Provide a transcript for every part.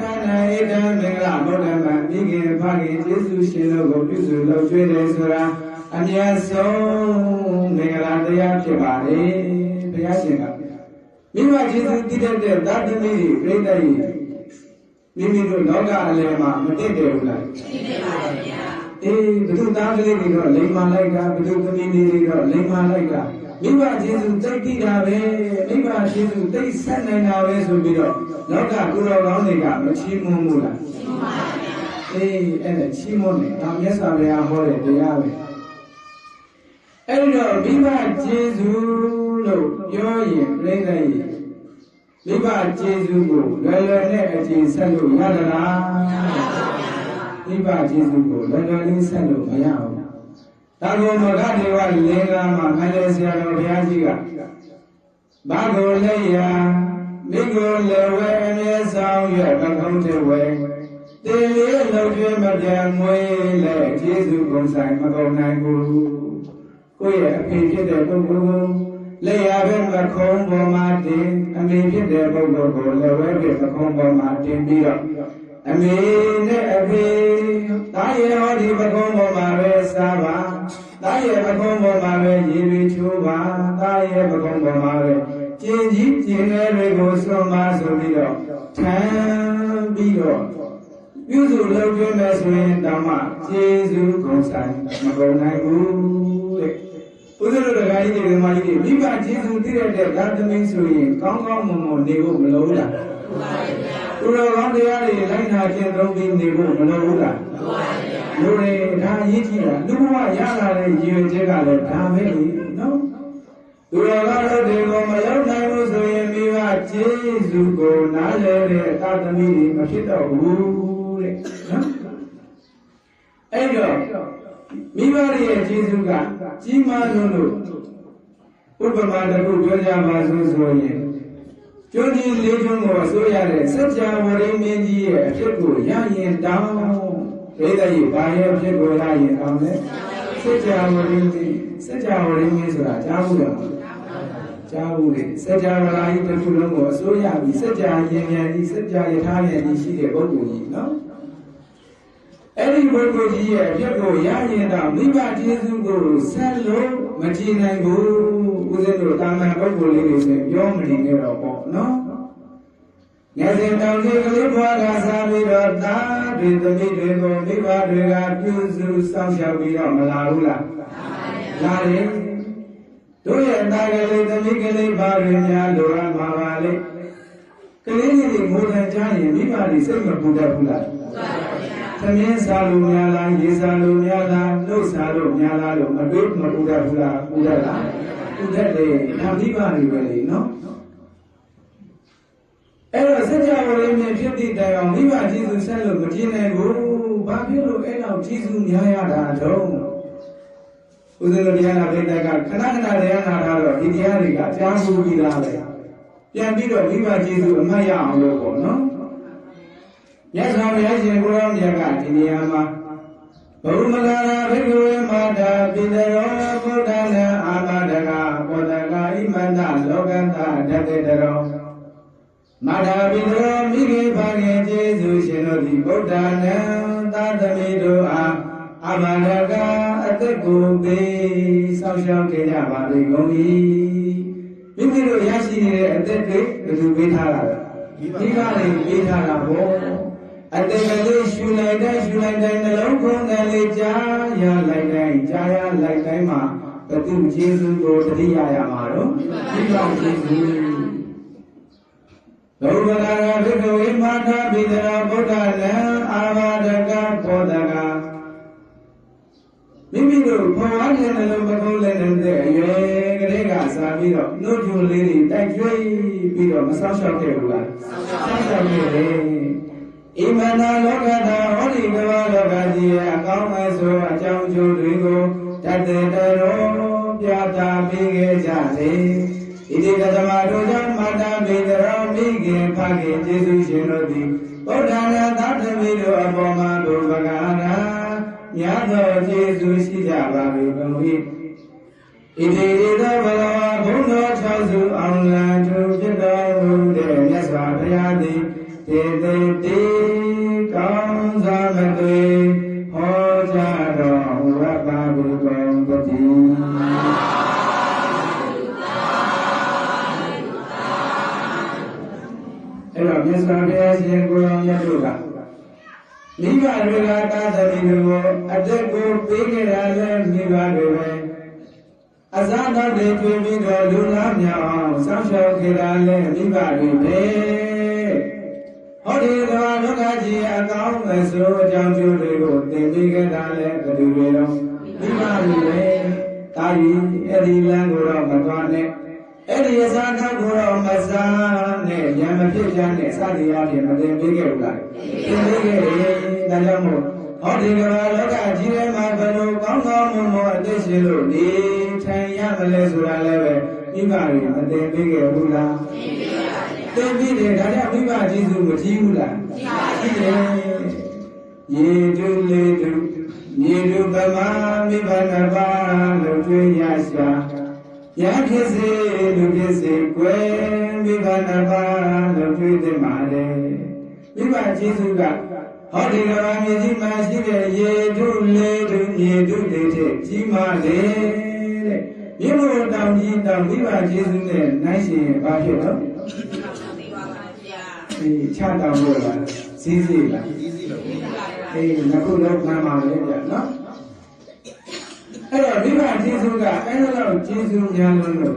ဒါနာဣဒံမင်္ဂလာဗုဒ္ဓမမိခင်ဖခင်ယေရှုရှင်တို့ကိုပြုစုလုပ်ကျွေးတယ်ဆိုတာအမြတ်ဆုံးမင်္ဂလာတရားဖြစ်ပါလေဘုရားရှင်ကမိဘယေရှုတည်တဲ့သာသမီတွေပြိတ္တကြီးမိမိတို့လောကအလယ်မှာမတည့်တယ်ဘူးလားတည့်ပါပါဗျာအေးဘုသူသားကလေးတွေတော့လိမ္မာလိုက်တာဘုသူသမီးတွေတော့လိမ္မာလိုက်တာ မိဘယေရှုသိတိတာပဲမိဘယေရှုသိဆက်နိုင်တာပဲဆိုပြီးတော့လောကကိုယ်တော်ကောင်းတွေကမချီးမွမ်းဘူးလားချီးမွမ်းပါဗျာအေးအဲ့ဒါချီးမွမ်းတယ်ဒါမြတ်စွာဘုရားဟောတဲ့တရားပဲအဲ့တော့မိဘယေရှုလို့ပြောရင်ပြိဿရဲ့မိဘယေရှုကိုလွယ်လွယ်နဲ့အကျင့်ဆက်လို့ရသလားမရပါဘူးမိဘယေရှုကိုလွယ်လွယ်လေးဆက်လို့မရဘူး ဒါကိုမဂဒေဝလင်္ကာမှာခိုင်လေဆရာတော်ဘုရားကြီးကဘာကိုလက်ရမိကိုလည်းဝဲအမြဲဆောင်ရပကုံးတဲ့ဝဲတေလေးလုံးကျွေးမပြတ်မွေးလဲကျေးဇူးကုန်ဆိုင်မကုန်နိုင်ဘူးကိုယ့်ရဲ့အဖေဖြစ်တဲ့ပုဂ္ဂိုလ်ကိုလက်ရပဲမခုံးပေါ်မှာတင်အမေဖြစ်တဲ့ပုဂ္ဂိုလ်ကိုလည်းဝဲပဲမခုံးပေါ်မှာတင်ပြီးတော့အမေနဲ့အဖေတားရဲ့ဟောဒီပကုံးပေါ်မှာပဲစားပါ တားရဲ့ပကုံးပေါ်မှာပဲရေတွေချိုးပါတားရဲ့ပကုံးပေါ်မှာပဲကျင်ကြီးကျင်လေးတွေကိုစွန့်ပါဆိုပြီးတော့ထမ်းပြီးတော့ပြုစုလုပ်ပြမယ်ဆိုရင်တောင်မှကျေးဇူးကုန်ဆိုင်မကုန်နိုင်ဘူးတဲ့ဘုရားတို့တရားကြီးတွေဓမ္မကြီးတွေမိဘကျေးဇူးတည်ရတဲ့ဓာသမင်းဆိုရင်ကောင်းကောင်းမွန်မွန်နေဖို့မလိုဘူးလားသူတော်ကောင်းတရားတွေလိုက်နာကျင့်သုံးပြီးနေဖို့မလိုဘူးလား လိုတယ်ဒါအရေးကြီးတာလူဘဝရလာတဲ့ရည်ရွယ်ချက်ကလည်းဒါပဲလေနော်သူတော်ကောင်းတို့တွေကိုမရောက်နိုင်ဘူးဆိုရင်မိဘကျေးဇူးကိုနားလည်တဲ့သာသမီတွေမဖြစ်တော့ဘူးတဲ့နော်အဲ့တော့မိဘရဲ့ကျေးဇူးကကြီးမားလို့လို့ဥပမာတစ်ခုပြောကြပါစို့ဆိုရင်ကျွန်းကြီးလေးကျွန်းကိုအစိုးရတဲ့စัจ java ဝရိမင်းကြီးရဲ့အဖြစ်ကိုရရင်တောင်း ဒိဋ္ဌိဘာရဲ့အဖြစ်ကိုရရင်တောင်းလဲစัจ java ဝရိမင်းစัจ java ဝရိမင်းဆိုတာကြားဘူးလားကြားဘူးလေစัจ java လာကြီးတစ်ခုလုံးကိုအစိုးရပြီးစัจ java ရင်မြန်ကြီးစัจ java ယထာမြန်ကြီးရှိတဲ့ပုဂ္ဂိုလ်ကြီးနော်အဲ့ဒီပုဂ္ဂိုလ်ကြီးရဲ့အဖြစ်ကိုရရင်တော့မိဘကျေးဇူးကိုဆက်လို့မကြည်နိုင်ဘူးဦးဇင်းတို့တာမန်ပုဂ္ဂိုလ်လေးတွေဆိုပြောမနေနဲ့တော့ပေါ့နော် ငယ်စဉ်တောင်ကြီးကလေးဘွားကစားပြီးတော့တာတွေသမီးတွေကိုမိဘတွေကပြုစုစောင့်ရှောက်ပြီးတော့မလာဘူးလားလာတယ်တို့ရဲ့တာကလေးသမီးကလေးဘာတွေများလိုရမှာပါလေကလေးလေးတွေငိုတယ်ကြားရင်မိဘတွေစိတ်မပူတတ်ဘူးလားသမင်းစားလို့များလားရေစားလို့များလားလှုပ်စားလို့များလားလို့မတွေးမပူတတ်ဘူးလားပူတတ်လားပူတတ်တယ်ဒါမိဘတွေပဲလေနော် အဲ့တော့စัจ java ရင်းမြဖြစ်သည့်တိုင်အောင်မိဘကျေးဇူးဆက်လို့မကြည့်နိုင်ဘူးဘာဖြစ်လို့အဲ့လောက်ကျေးဇူးများရတာတော့ဦးဇင်းတို့တရားနာပိဋကခဏခဏတရားနာတာတော့ဒီတရားတွေကကြားမှုပြီးသားပဲပြန်ပြီးတော့မိဘကျေးဇူးအမှတ်ရအောင်လို့ပေါ့နော်မြတ်စွာဘုရားရှင်ကိုရောမြတ်ကဒီနေရာမှာဘုမလာရာဘိက္ခဝေမာတာပိတရောဘုဒ္ဓနာအာမဒကဘောဓကာဣမန္တလောကတဓတ္တေတရော မာတာပိတရောမိခေဖခင်ကျေးဇူးရှင်တို့သည်ဗုဒ္ဓနာသာသမီတို့အားအာမဒကအသက်ကိုပေးဆောက်ရှောက်ခဲ့ကြပါလေကုန်၏မိမိတို့ရရှိနေတဲ့အသက်တွေဘယ်သူပေးထားတာလဲဒီကနေ့ပေးထားတာဘောအတေကလေးရှူလိုက်တိုင်းရှူလိုက်တိုင်းနှလုံးခုန်တယ်လေးကြားရလိုက်တိုင်းကြားရလိုက်တိုင်းမှာဘုသူကျေးဇူးကိုတတိယရမှာတော့ဒီလောက်ကျေးဇူး လောဘနာရဘိကဝေမာတာပိဒရာဗုဒ္ဓလံအာဘာဒကဘောဓကမိမိတို့ဘဝရဲ့နှလုံးမကုန်းလည်းတဲ့အရွယ်ကလေးကစားပြီးတော့နှုတ်ကြိုလေးတွေတိုက်ကျွေးပြီးတော့မဆောက်ရှောက်ခဲ့ဘူးလားဆောက်ရှောက်ခဲ့တယ်ဣမနာလောကတာဟောဒီကမလောကကြီးရဲ့အကောင်းအဆိုးအကြောင်းကျိုးတွေကိုတတ်တဲ့တော်ပြတာပေးခဲ့ကြလေ ဣတိကသမတို့ကြောင့်မာတာမေတရောမိခင်ဖခင်ကျေးဇူးရှင်တို့သည်ဗုဒ္ဓနာသာသမီတို့အပေါ်မှာဘုရားနာမြတ်သောကျေးဇူးရှိကြပါ၏ဘုရားဣဣတိရိသောဘဂဝါဘုန်းတော်၆စုအောင်လံသူဖြစ်တော်မူတဲ့မြတ်စွာဘုရားသည်တေတေတိကောင်းစွာမသွေဟောကြားတော်မူအပ်ပါဘုကုန်တည်းအဲ့တော့မြတ်စွာဘုရားရှင်ကိုယ်တော်မြတ်တို့က မိဘတွေကတာသမီတွေကိုအတက်ကိုပေးခဲ့တာလည်းမိဘတွေပဲအစတော့တွေတွေ့ပြီးတော့လူလားမြောင်အောင်စောင့်ရှောက်ခဲ့တာလည်းမိဘတွေပဲဟောဒီတော်ဒုက္ခကြီးအကောင်းမဲ့ဆိုအကြောင်းကျိုးတွေကိုသင်ပေးခဲ့တာလည်းဘယ်သူတွေတော့မိဘတွေပဲတာကြီးအဲ့ဒီလမ်းကိုတော့မသွားနဲ့ အဲ့ဒီအစားတော့ကိုတော့မစားနဲ့ဉာဏ်မဖြစ်ကြနဲ့စသည်အပြင်မသင်ပေးခဲ့ဘူးလားသင်ပေးခဲ့တယ်ဒါကြောင့်မို့ဟောဒီကဘာလောကကြီးထဲမှာဘယ်လိုကောင်းကောင်းမွန်မွန်အသက်ရှင်လို့နေထိုင်ရမလဲဆိုတာလည်းပဲမိဘတွေမသင်ပေးခဲ့ဘူးလားသင်ပေးတယ်ဒါကြောင့်မိဘကျေးဇူးမကြီးဘူးလားကြီးတယ်ရေတုလေးတုမြေတုပမာမိဘနှစ်ပါးလုံးကျွေးရရှာ ရဖြစ်စေလူဖြစ်စေကွယ်မိဘနှစ်ပါးလုံးကျွေးတင်ပါလေမိဘကျေးဇူးကဟောဒီကဘာမြေကြီးမှာရှိတဲ့ရေတုလေးတုမြေတုလေးတဲ့ကြီးမားလေတဲ့မြေမို့တောင်ကြီးတောင်မိဘကျေးဇူးနဲ့နိုင်ရှင်ဘာဖြစ်တော့ဒီချတောင်လို့လားစီးစီးလားအေးငါခုတော့မှန်ပါလေဗျာနော် အဲ့တော့မိဘကျေးဇူးကအဲ့လိုတော့ကျေးဇူးများလို့လို့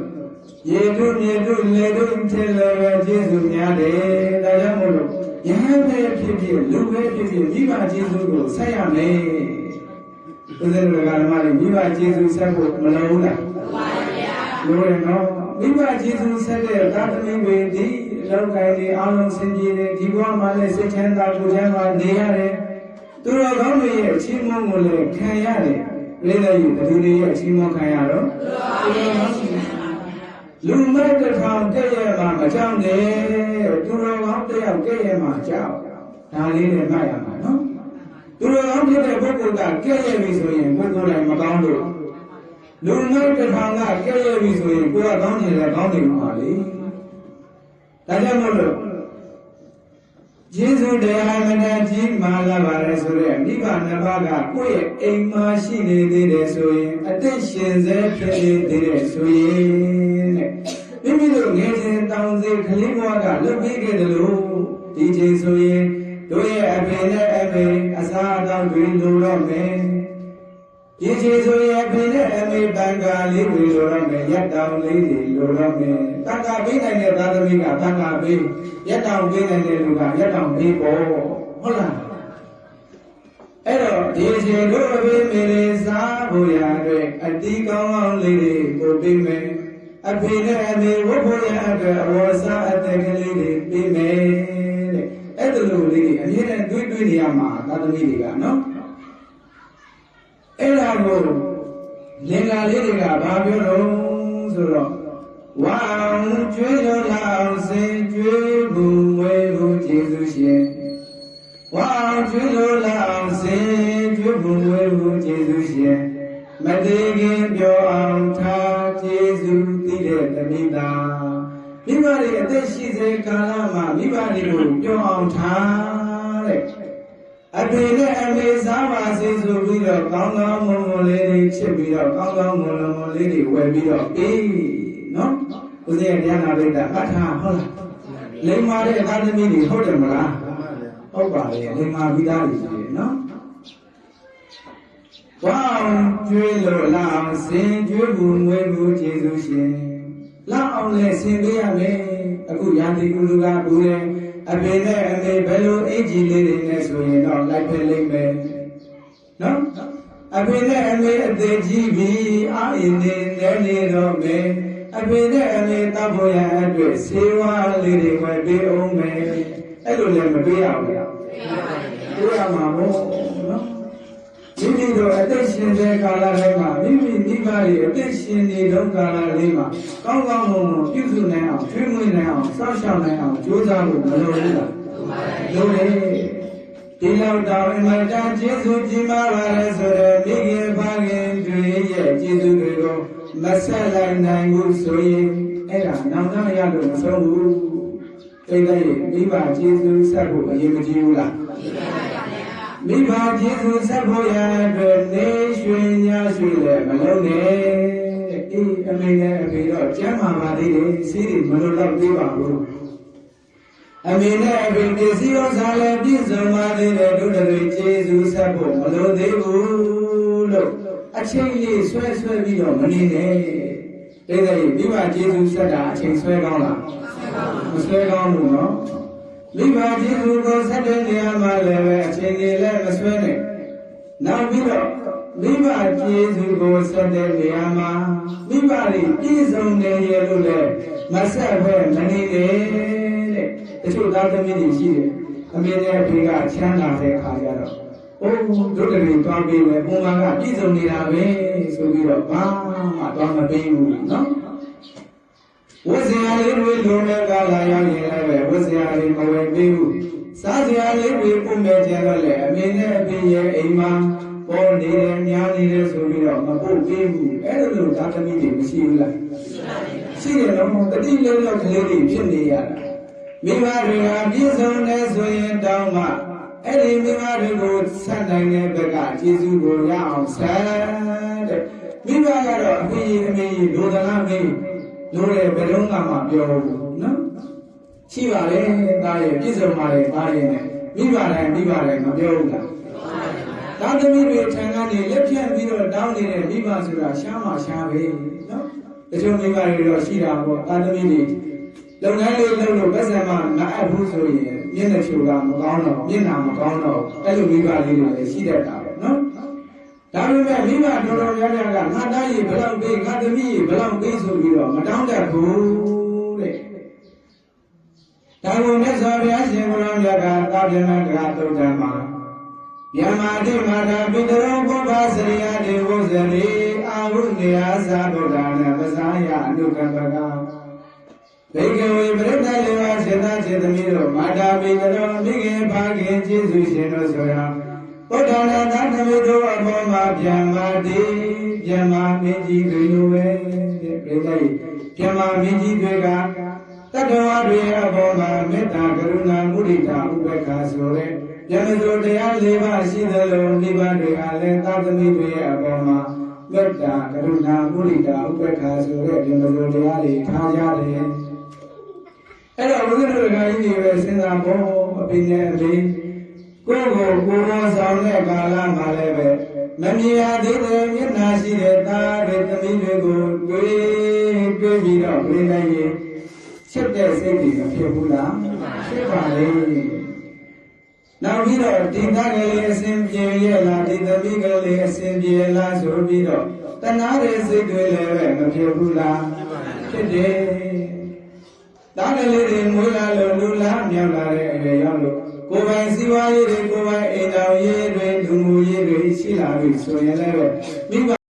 ရေတို့မြေတို့လေတို့ထဲလည်းပဲကျေးဇူးများတယ်ဒါကြောင့်မို့လို့ယဟန်ပဲဖြစ်ဖြစ်လူပဲဖြစ်ဖြစ်မိဘကျေးဇူးကိုဆက်ရမယ်ဦးဇင်းတို့ကဓမ္မတွေမိဘကျေးဇူးဆက်ဖို့မလိုဘူးလားလိုပါဗျာလိုရနော်မိဘကျေးဇူးဆက်တဲ့သာသမီတွေဒီလောကကြီးအားလုံးစင်ကြယ်တယ်ဒီဘဝမှာလည်းစိတ်ချမ်းသာကိုယ်ချမ်းသာနေရတယ်သူတော်ကောင်းတွေရဲ့အချင်းမုန်းကိုလည်းခံရတယ် လေးလေးယူဘသူတွေရဲ့အချင်းမုန်းခံရတော့လူမဲ့တစ်ထောင်တည့်ရဲ့မှာမကြောက်နဲ့သူတော်ကောင်းတယောက်ကဲ့ရဲ့မှာကြောက်ဒါလေးနဲ့မှတ်ရမှာနော်သူတော်ကောင်းဖြစ်တဲ့ပုဂ္ဂိုလ်ကကဲ့ရဲ့ပြီဆိုရင်ပုဂ္ဂိုလ်တိုင်းမကောင်းလို့လူမဲ့တစ်ထောင်ကကဲ့ရဲ့ပြီဆိုရင်ကိုယ်ကကောင်းနေတယ်ကောင်းနေမှာလေဒါကြောင့်မို့လို့ ယေရှုတရားမနာကြီးမာလာပါလေဆိုတဲ့မိဘနှစ်ပါးကကိုယ့်ရဲ့အိမ်မှာရှိနေသေးတယ်ဆိုရင်အသက်ရှင်စေဖြစ်နေသေးတယ်ဆိုရင်တဲ့မိမိတို့ငယ်စဉ်တောင်စေကလေးဘဝကလွတ်ပြီးခဲ့တယ်လို့ဒီချိန်ဆိုရင်တို့ရဲ့အဖေနဲ့အမေအစာအသောက်တွေလိုတော့မယ် ဒီချိန်ဆိုရင်အဖေနဲ့အမေတန်ခါလေးတွေလိုတော့မယ်ရက်တောင်လေးတွေလိုတော့မယ်တန်ခါပေးနိုင်တဲ့သာသမီကတန်ခါပေးရက်တောင်ပေးနိုင်တဲ့လူကရက်တောင်ပေးပေါ့ဟုတ်လားအဲ့တော့ဒီချိန်တို့အဖေမေလေးစားဖို့ရအတွက်အတီးကောင်းကောင်းလေးတွေကိုပေးမယ်အဖေနဲ့အမေဝတ်ဖို့ရအတွက်အဝေါ်စားအသက်ကလေးတွေပေးမယ်တဲ့အဲ့ဒါလိုလေးတွေအမြဲတမ်းတွေးတွေးနေရမှာသာသမီတွေကနော် အဲ့ဒါကိုလင်္ကာလေးတွေကဘာပြောတော့ဆိုတော့ဝါအောင်ကျွေးတော်လာအောင်စင်ကျွေးဘူးဝဲဘူးကျေးဇူးရှင်ဝါအောင်ကျွေးတော်လာအောင်စင်ကျွေးဘူးဝဲဘူးကျေးဇူးရှင်မသေးခင်ပြောအောင်ထားကျေးဇူးသိတဲ့တမိသားမိဘတွေအသက်ရှိစေကာလမှာမိဘတွေကိုပြောအောင်ထားတဲ့ အဖေနဲ့အမေစားပါစေဆိုပြီးတော့ကောင်းကောင်းမွန်မွန်လေးတွေချစ်ပြီးတော့ကောင်းကောင်းမွန်မွန်လေးတွေဝယ်ပြီးတော့ပေးနော်ဦးဇင်းရဲ့ဉာဏ်နာပိဋကအထာဟုတ်လားလိမ္မာတဲ့အကာသမီတွေဟုတ်တယ်မလားဟုတ်ပါလေလိမ္မာပြီးသားတွေရှိတယ်နော်ဝါအောင်ကျွေးလို့လာအောင်စင်ကျွေးဘူးငွေဘူးကျေးဇူးရှင်လာအောင်လဲဆင်ပေးရမယ်အခုရာသီဥတုကဘူးတယ် အဖေနဲ့အမေဘယ်လိုအင်ဂျီလေးတွေနဲ့ဆိုရင်တော့လိုက်ဖက်လိမ့်မယ်နော်အဖေနဲ့အမေအသေးကြီးပြီးအာအင်းနေနေနေတော့မယ်အဖေနဲ့အမေတတ်ဖို့ရအတွက်စေဝါလေးတွေဝယ်ပေးအောင်မယ်အဲ့လိုလည်းမပေးရဘူးပေးရမှာမို့နော် မိမိတို့အသက်ရှင်တဲ့ကာလတိုင်းမှာမိမိမိဘတွေအသက်ရှင်နေတော့ကာလလေးမှာကောင်းကောင်းမွန်မွန်ပြုစုနိုင်အောင်ထွေးမွေးနိုင်အောင်စောင့်ရှောက်နိုင်အောင်ကြိုးစားဖို့မလိုဘူးလားလိုတယ်ဒီလောက်တောင်အမှန်တန်ကျေးဇူးကြီးမားပါလေဆိုတော့မိခင်ဖခင်တွေရဲ့ကျေးဇူးတွေကိုမမဆက်လိုက်နိုင်ဘူးဆိုရင်အဲ့ဒါနောင်တရလို့မဆုံးဘူး တိတ်တဲ့မိဘကျေးဇူးဆက်ဖို့အရင်မကြည့်ဘူးလားမိဘကျေးဇူးဆက်ဖို့ရအတွက်နေရွှေညာရွှေလည်းမလုံးနဲ့အေးအမေနဲ့အဖေတော့ကျမ်းမာပါသေးတယ်စီးတွေမလိုတော့သေးပါဘူးအမေနဲ့အဖေပစ္စည်းဥစ္စာလည်းပြည့်စုံပါသေးတယ်တို့တွေကျေးဇူးဆက်ဖို့မလိုသေးဘူးလို့အချိန်လေးဆွဲဆွဲပြီးတော့မနေနဲ့ တိတ်တဲ့မိဘကျေးဇူးဆက်တာအချိန်ဆွဲကောင်းလားမဆွဲကောင်းဘူးနော်မိဘကျေးဇူးကိုဆက်တဲ့နေရာမှာလည်းပဲအချိန်ကြီးလည်းမဆွဲနဲ့နောက်ပြီးတော့မိဘကျေးဇူးကိုဆက်တဲ့နေရာမှာမိဘတွေပြည့်စုံနေရလို့လည်းမဆက်ဘဲမနေနဲ့တဲ့တချို့သားသမီးတွေရှိတယ်အမေနဲ့အဖေကချမ်းသာတဲ့ခါကျတော့ အိုးတို့တည်းတွားပြီးပဲပုံမှန်ကပြည့်စုံနေတာပဲဆိုပြီးတော့ဘာမှတွားမပေးဘူးနော်ဝတ်စရာလေးတွေလုံးမဲ့ကလာရောက်ရင်လည်းပဲဝတ်စရာလေးမဝယ်ပေးဘူးစားစရာလေးတွေပုံမဲ့ကြတော့လေအမေနဲ့အဖေရဲ့အိမ်မှာပေါ်နေတယ်ညာနေတယ်ဆိုပြီးတော့မပုတ်ပေးဘူးအဲ့လိုလိုသာသမီတွေမရှိဘူးလားရှိတယ်နော်တတိလုံးလောက်ကလေးတွေဖြစ်နေရတာမိဘတွေကပြည့်စုံနေဆိုရင်တောင်းမှ အဲ့ဒီမိဘတွေကိုဆက်နိုင်တဲ့ဘက်ကကျေးဇူးကိုရအောင်ဆက်တဲ့မိဘကတော့အဖေအမေလိုသလားမေးလိုတယ်ဘယ်တော့မှမပြောဘူးနော်ရှိပါလေတာရဲ့ပြည့်စုံပါလေတာရဲ့နဲ့မိဘတိုင်းမိဘတိုင်းမပြောဘူးလားသားသမီးတွေထံကနေလက်ဖြန့်ပြီးတော့တောင်းနေတဲ့မိဘဆိုတာရှားမှရှားပဲနော်တချို့မိဘတွေတော့ရှိတာပေါ့သားသမီးတွေလုပ်ငန်းလေးလုပ်လို့ပတ်စံမှမအပ်ဘူးဆိုရင် မျက်နှာဖြူတာမကောင်းတော့မျက်နှာမကောင်းတော့အဲ့လိုမိဘလေးတွေလည်းရှိတတ်တာပဲနော်ဒါပေမဲ့မိဘတော်တော်များများကငါသားကြီးဘယ်လောက်ပေးငါသမီးကြီးဘယ်လောက်ပေးဆိုပြီးတော့မတောင်းတတ်ဘူးတဲ့ဒါကိုမြတ်စွာဘုရားရှင်ဘုရားမြတ်ကသာပြမတ္တကသုတ်တံမှာယမတိမာတာပိတရောပုဗ္ဗစရိယတေဝဇရိအာဟုနေယသာဗုဒ္ဓနာပဇာယအနုကပ္ပကဘေကဝေပရိသတ် လေးပါးစေတစေသမီးတို့မာတာပိတရောမိခင်ဖခင်ကျေးဇူးရှင်တို့ဆိုရာဘုဒ္ဓနာသာသမီးတို့အပေါ်မှာဗျမ္မာတိဗျမ္မာမင်းကြီးတွေလိုပဲတဲ့ပြိဿကြီးဗျမ္မာမင်းကြီးတွေကတတ္တဝါတွေအပေါ်မှာမေတ္တာကရုဏာမုဒိတာဥပေက္ခဆိုတဲ့ယမဇုတရား၄ပါးရှိသလိုနိဗ္ဗာန်တွေကလည်းသာသမီတွေရဲ့အပေါ်မှာမေတ္တာကရုဏာမုဒိတာဥပေက္ခဆိုတဲ့ယမဇုတရားတွေထားကြတယ် အဲ့တော့ဘုရားတို့ကကြီးတွေပဲစဉ်းစားဖို့အပိနဲ့အပိကိုယ်ကိုကိုယ်တော်ဆောင်တဲ့ကာလမှာလည်းပဲမမြင်ရသေးတဲ့မျက်နာရှိတဲ့သားတွေသမီးတွေကိုတွေးတွေးပြီးတော့ပြိနေရင်ချစ်တဲ့စိတ်တွေမဖြစ်ဘူးလားဖြစ်ပါလေနောက်ပြီးတော့ဒီသားကလေးအစဉ်ပြေရဲ့လားဒီသမီးကလေးအစဉ်ပြေလားဆိုပြီးတော့တဏှာရဲ့စိတ်တွေလည်းပဲမဖြစ်ဘူးလားဖြစ်တယ် သားကလေးတွေမွေးလာလို့လူလားမြောက်လာတဲ့အရွယ်ရောက်လို့ကိုယ်ပိုင်စီးပွားရေးတွေကိုယ်ပိုင်အိမ်တော်ရေးတွေလူမှုရေးတွေရှိလာပြီဆိုရင်လည်းမိဘ